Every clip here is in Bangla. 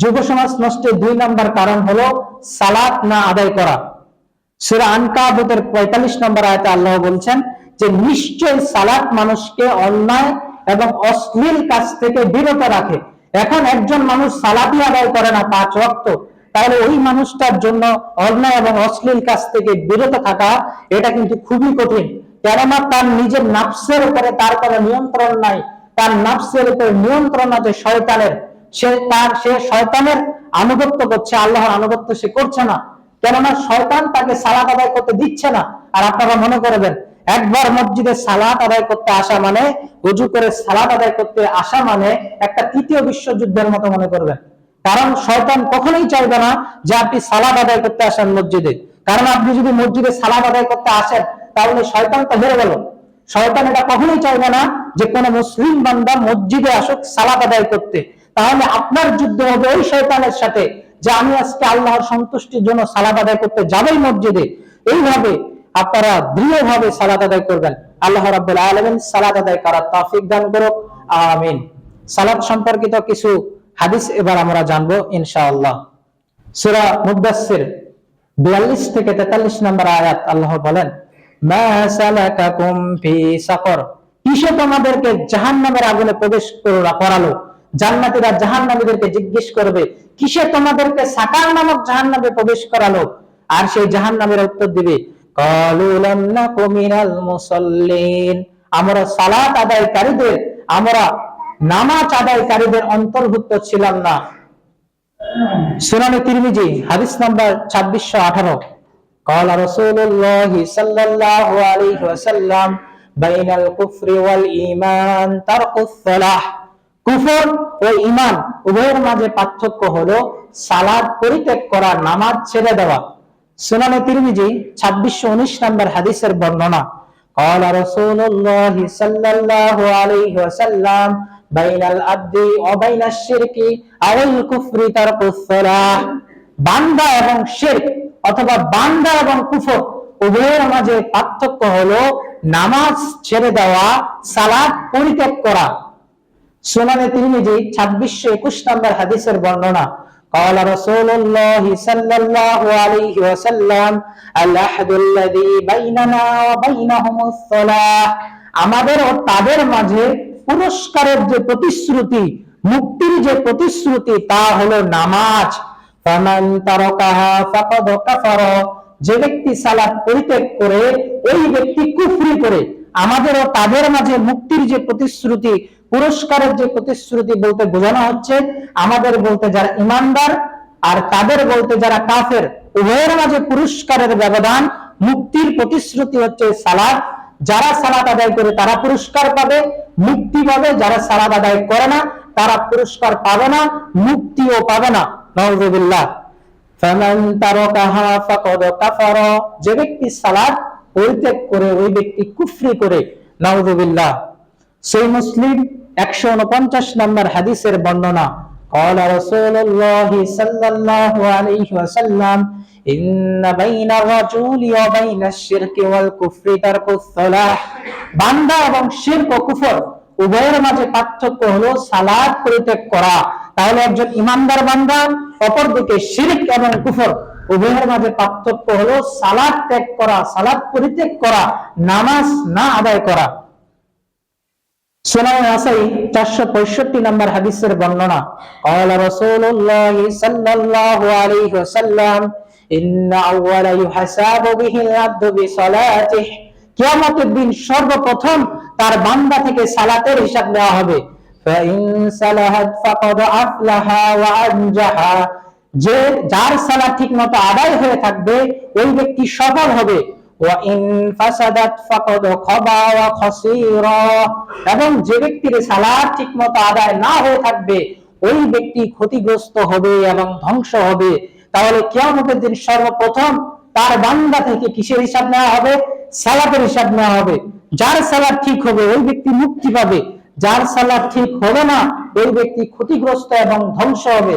যুব সমাজ নষ্টের দুই নম্বর কারণ হলো সালাত না আদায় করা। সুরা আনকাবুতের পঁয়তাল্লিশ নম্বর আয়তে আল্লাহ বলছেন যে, নিশ্চয় সালাত মানুষকে অন্যায় এবং অশ্লীল কাজ থেকে বিরত রাখে। এখন একজন মানুষ সালাতই আদায় করে না পাঁচ ওয়াক্ত, তাহলে ওই মানুষটার জন্য অন্যায় এবং অশ্লীল কাজ থেকে বিরত থাকা, এটা কিন্তু খুবই কঠিন। কেননা তার নিজের নাফসের উপরে তার কোনো নিয়ন্ত্রণ নাই। তার নাফসের উপরে নিয়ন্ত্রণ আছে শয়তানের। সে তার, সে শয়তানের আনুগত্য করছে, আল্লাহর আনুগত্য সে করছে না। কেননা শয়তান তাকে সালাত আদায় করতে দিচ্ছে না। আর আপনারা মনে করবেন, একবার মসজিদে সালাত আদায় করতে আসা মানে উজু করে সালাত আদায় করতে আসা মানে একটা তৃতীয় বিশ্বযুদ্ধের মতো মনে করবেন। কারণ শয়তান কখনোই চাইবে না যে আপনি সালাত আদায় করতে আসেন মসজিদে। কারণ আপনি যদি মসজিদে সালাত আদায় করতে আসেন, তাহলে শয়তান তো হেরে গেল। শয়তান এটা কখনোই চাইবে না যে কোনো মুসলিম বান্দা মসজিদে আসুক সালাত আদায় করতে। তাহলে আপনার যুদ্ধ হবে ওই শয়তানের সাথে যে আমি আজকে আল্লাহর সন্তুষ্টির জন্য সালাত আদায় করতে যাবই মসজিদে। এইভাবে আপনারা দৃঢ়ভাবে সালাত আদায় করবেন। আল্লাহ রাব্বুল আলামিন সালাত আদায় করার তৌফিক দান করুক। আমিন। সালাত সম্পর্কিত কিছু হাদিস এবার আমরা জানব ইনশাআল্লাহ। সূরা মুদাসসির 42 থেকে 43 নম্বর আয়াত আল্লাহ বলেন, মা সালাকাকুম ফি সাকর কিসে তোমাদেরকে জাহান্নামের আগুনে প্রবেশ করা- করালো? জান্নাতীরা জাহান্নামীদেরকে জিজ্ঞেস করবে কিসে তোমাদেরকে সাকার নামক জাহান্নামে প্রবেশ করালো আর সেই জাহান্নামের উত্তর দিবে ক্বালু লাম নাকু মিনাল মুসাল্লিন আমরা সালাত আদায়কারীদের আমরা নামাজ আদায়কারীদের অন্তর্ভুক্ত ছিলাম না সুনানে তিরমিজি হাদিস নাম্বার 2618 قال رسول الله صلى الله عليه وسلم بين الكفر والإيمان ترك الصلاة কুফর ও ঈমান উভয়ের মাঝে পার্থক্য হলো সালাত পরিত্যাগ করা নামাজ ছেড়ে দেওয়া সুনানে তিরমিজি 2619 নম্বর হাদিসের বর্ণনা قال رسول الله صلى الله عليه وسلم بين العبد وبين الشرك أو الكفر ترك الصلاة বান্দা এবং শিরক অথবা বান্দা এবং কুফর উভয়ের মাঝে পার্থক্য হলো নামাজ ছেড়ে দেওয়া সালাত পরিত্যাগ করা সুনানে তিরমিজি 2621 নম্বর হাদিসের বর্ণনা قال رسول الله صلى الله عليه وسلم العهد الذي بيننا وبينهم الصلاة আমাদের ও তাদের মাঝে পুরস্কারের যে প্রতিশ্রুতি মুক্তির যে প্রতিশ্রুতি তা হলো নামাজ ফামান তারাকাহা ফাকাদ কাফারা যে ব্যক্তি সালাত পরিত্যাগ করে ওই ব্যক্তি কুফরি করে আমাদের ও তাদের মাঝে মুক্তির যে প্রতিশ্রুতি, পুরস্কারের যে প্রতিশ্রুতি বলতে বোঝানো হচ্ছে, আমাদের বলতে যারা ইমানদার আর তাদের বলতে যারা কাফের, উভয়ের মাঝে পুরস্কারের ব্যবধান, মুক্তির প্রতিশ্রুতি হচ্ছে সালাদ। যারা সালাত আদায় করে তারা পুরস্কার পাবে। মুক্তি পাবে, যারা সালাত আদায় করে না, তারা পুরস্কার পাবে না, মুক্তিও পাবে না। কাফারা। যে ব্যক্তি সালাত পরিত্যাগ করে ওই ব্যক্তি কুফরি করে নাউযুবিল্লাহ সেই মুসলিম 149 নম্বর হাদিসের বর্ণনা قال رسول الله صلى الله عليه وسلم إن بين الرجل وبين الشرك والكفر ترك الصلاة বান্দা এবং শিরক ও কুফর উভয়ের মাঝে পার্থক্য হলো সালাত পরিত্যাগ করা তাহলে একজন ইমানদার বান্দা অপরদিকে শিরক এবং কুফর উভয়ের মাঝে পার্থক্য হলো সালাদ ত্যাগ করা সালাদ পরিত্যাগ করা নামাজ না আদায় করা সুনান নাসাই 465 নম্বর হাদিসের বর্ণনা قال رسول الله صلى الله عليه وسلم ان اول يحساب به العبد بصلاته কিয়ামতের দিন সর্বপ্রথম তার বান্দা থেকে সালাতের হিসাব নেওয়া হবে فإن صلحت فقد أفلح وأنجح যে যার সালা ঠিক মতো আদায় হয়ে থাকবে, ওই ব্যক্তি সফল হবে। এবং যে ব্যক্তির সালাদ ঠিক মতো আদায় না হয়ে থাকবে, ওই ব্যক্তি ক্ষতিগ্রস্ত হবে এবং ধ্বংস হবে। তাহলে কেয়ামতের দিন সর্বপ্রথম তার বান্দা থেকে কিসের হিসাব নেওয়া হবে? সালাতের হিসাব নেওয়া হবে। যার সালাদ ঠিক হবে, ওই ব্যক্তি মুক্তি পাবে। যার সালাদ ঠিক হবে না, ওই ব্যক্তি ক্ষতিগ্রস্ত এবং ধ্বংস হবে।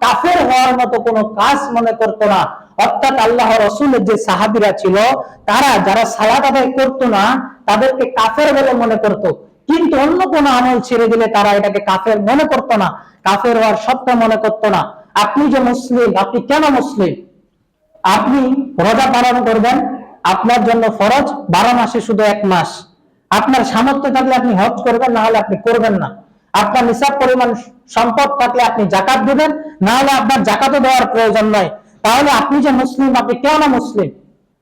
কাফের হওয়ার মতো কোনো কাজ মনে করত না। অর্থাৎ আল্লাহ রসুলের যে সাহাবীরা ছিল, তারা যারা সালাত আদায় করতো না, তাদেরকে কাফের বলে মনে করত। কিন্তু অন্য কোনো আমল ছেড়ে দিলে তারা এটাকে কাফের মনে করতো না। কাফের হওয়ার সত্য মনে করতো না। আপনি যে মুসলিম, আপনি কেন মুসলিম? আপনি রোজা পালন করবেন, আপনার জন্য ফরজ, বারো মাসে শুধু এক মাস। আপনার সামর্থ্য থাকলে আপনি হজ করবেন, না হলে আপনি করবেন না। আপনার নিসাব পরিমাণ সম্পদ থাকলে আপনি জাকাত দেবেন না হলে আপনার জাকাতও দেওয়ার প্রয়োজন নয়। তাহলে আপনি যে মুসলিম, আপনি কেন মুসলিম?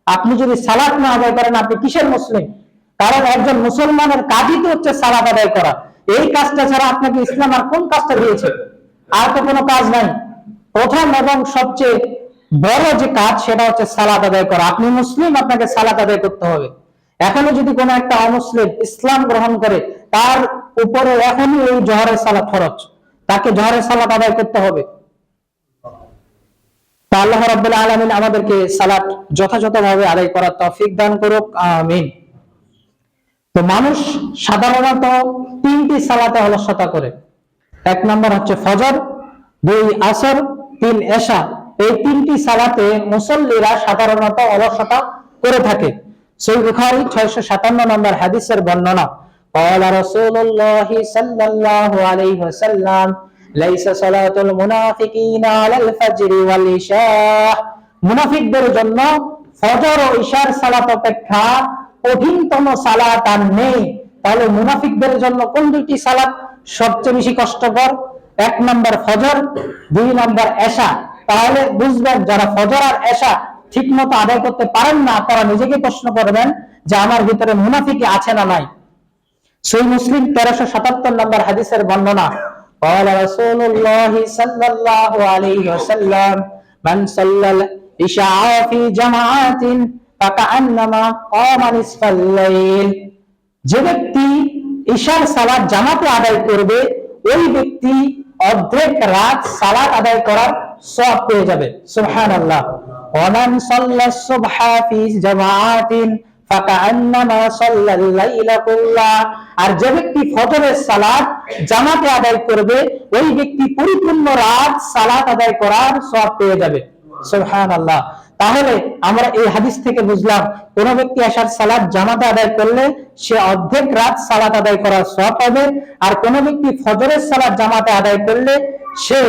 আপনি যদি সালাত না আদায় করেন, আপনি কিসের মুসলিম? কারণ একজন মুসলমানের কাজই তো হচ্ছে সালাত আদায় করা। এই কাজটা ছাড়া আপনাকে ইসলাম আর কোন কাজটা দিয়েছে? আর তো কোনো কাজ নাই। প্রথম এবং সবচেয়ে বড় যে কাজ, সেটা হচ্ছে সালাত আদায় করা। আপনি মুসলিম, আপনাকে সালাত আদায় করতে হবে। এখনও যদি কোনো একটা অমুসলিম ইসলাম গ্রহণ করে, তার উপরে এখনই এই জহরের সালাত ফরজ। তাকে জহরের সালাত আদায় করতে হবে। আল্লাহ রাব্বুল আলামিন আমাদেরকে সালাত যথাযথভাবে আদায় করার তৌফিক দান করুক, আমিন। তো মানুষ সাধারণত তিনটি সালাতে অলসতা করে। এক নম্বর হচ্ছে ফজর, দুই আসর, তিন এশা। এই তিনটি সালাতে মুসল্লিরা সাধারণত অলসতা করে থাকে। সই বুখারি ছয়শো সাতান্ন নম্বর হাদিসের বর্ণনা قال رسول الله صلى الله عليه وسلم ليس صلاة المنافقين على الفجر والعشاء মুনাফিকদের জন্য ফজর ও ঈশার সালাত অপেক্ষা কঠিনতম সালাত আর নেই তাহলে মুনাফিকদের জন্য কোন দুইটি সালাত সবচেয়ে বেশি কষ্টকর এক নম্বর ফজর দুই নম্বর এশা তাহলে বুঝবেন যারা ফজর আর এশা ঠিক মতো আদায় করতে পারেন না তারা নিজেকে প্রশ্ন করবেন যে আমার ভিতরে মুনাফিকি আছে না নাই সই মুসলিম তেরোশো সাতাত্তর নম্বর হাদিসের বর্ণনা قال رسول الله صلى الله عليه وسلم من صلى العشاء في جماعة فكأنما قام نصف الليل যে ব্যক্তি ঈশার সালাত জামাতে আদায় করবে ওই ব্যক্তি অর্ধেক রাত সালাত আদায় করার সব পেয়ে যাবে। সুবহানাল্লাহ। ওমান সাল্লা সুবহা ফি সাল্লাল লাইলা আর যে ব্যক্তি ফজরের সালাত জামাতে আদায় করবে, ওই ব্যক্তি পরিপূর্ণ রাত সালাত আদায় করার সব পেয়ে যাবে। সুবহানাল্লাহ। তাহলে আমরা এই হাদিস থেকে বুঝলাম, কোন ব্যক্তি আসার সালাদ জামাতে আদায় করলে সে অর্ধেক রাত সালাত আদায় করার সব পাবে, আর কোন ব্যক্তি ফজরের সালাদ জামাতে আদায় করলে সে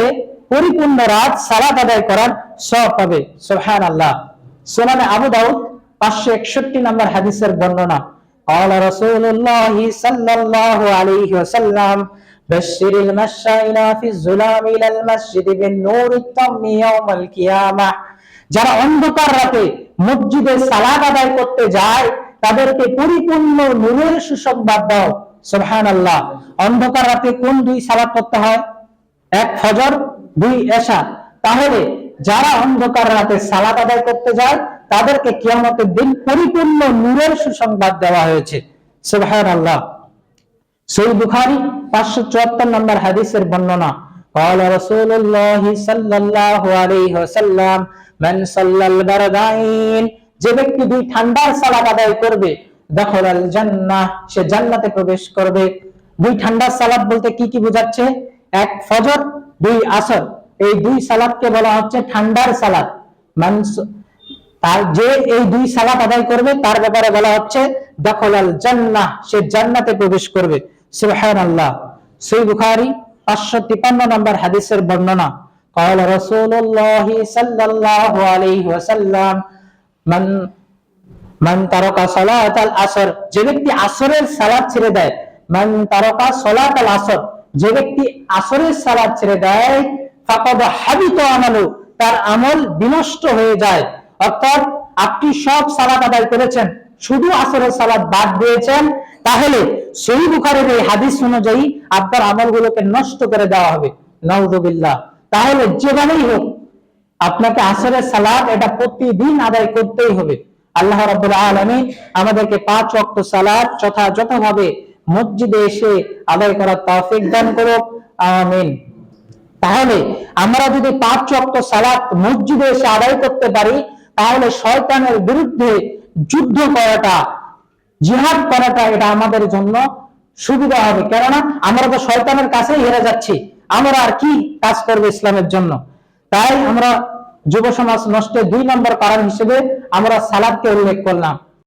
পরিপূর্ণ রাত সালাত আদায় করার সব পাবে সুবহান আল্লাহ সোনানে আবু দাউদ পাঁচশো একষট্টি নম্বর হাদিসের বর্ণনা قال رسول الله صلى الله عليه وسلم بشر المشائين في الظلام الى المسجد بالنور التام يوم القيامه যারা অন্ধকার রাতে মসজিদে সালাত আদায় করতে যায় তাদেরকে পরিপূর্ণ নূরের সুসংবাদ দাও সুবহানাল্লাহ অন্ধকার রাতে কোন দুই সালাত করতে হয় এক ফজর দুই এশা তাহলে যারা অন্ধকার রাতে সালাত আদায় করতে যায় তাদেরকে কিয়ামতের দিন পরিপূর্ণ নূরের সুসংবাদ দেওয়া হয়েছে সুবহানাল্লাহ সই বুখারী পাঁচশো চুয়াত্তর নম্বর হাদিসের বর্ণনা قال رسول الله صلى الله عليه وسلم من صلى البردين যে ব্যক্তি দুই ঠান্ডার সালাত আদায় করবে দখল আল জান্নাহ সে জান্নাতে প্রবেশ করবে দুই ঠান্ডার সালাত বলতে কি কি বোঝাচ্ছে এক ফজর দুই আসর এই দুই সালাতকে বলা হচ্ছে ঠান্ডার সালাত মান তার যে এই দুই সালাত আদায় করবে তার ব্যাপারে বলা হচ্ছে দখল আল জান্নাহ সে জান্নাতে প্রবেশ করবে সুবহানাল্লাহ সই বুখারী পাঁচশো তিপান্ন নম্বর হাদিসের বর্ণনা قال رسول الله صلى الله عليه وسلم من মান তারকা সালাত আল আসর যে ব্যক্তি আসরের সালাত ছেড়ে দেয় মান তারকা সালাত আল আসর যে ব্যক্তি আসরের সালাত ছেড়ে দেয়, ফাকাদ হাবিত আমালু, তার আমল বিনষ্ট হয়ে যায়। অর্থাৎ আপনি সব সালাত আদায় করেছেন, শুধু আসরের সালাত বাদ দিয়েছেন, তাহলে সেই বুখারের এই হাদিস অনুযায়ী আপনার আমলগুলোকে নষ্ট করে দেওয়া হবে। নাউজুবিল্লাহ তাহলে যেভাবেই হোক, আপনাকে আসরের সালাদ এটা প্রতিদিন আদায় করতেই হবে। আল্লাহ রাব্বুল আলামিন আমাদেরকে পাঁচ ওয়াক্ত সালাদ যথাযথভাবে মসজিদে এসে আদায় করার তৌফিক দান করুক। আমিন। তাহলে আমরা যদি পাঁচ ওয়াক্ত সালাত মসজিদে এসে আদায় করতে পারি, তাহলে শয়তানের বিরুদ্ধে যুদ্ধ করাটা, জিহাদ করাটা এটা আমাদের জন্য সুবিধা হবে। কেননা আমরা তো শয়তানের কাছেই হেরে যাচ্ছি। আমরা আর কি কাজ করব ইসলামের জন্য? তাই আমরা যুব সমাজ নষ্টের দুই নম্বর কারণ হিসেবে আমরা সালাদকে উল্লেখ করলাম।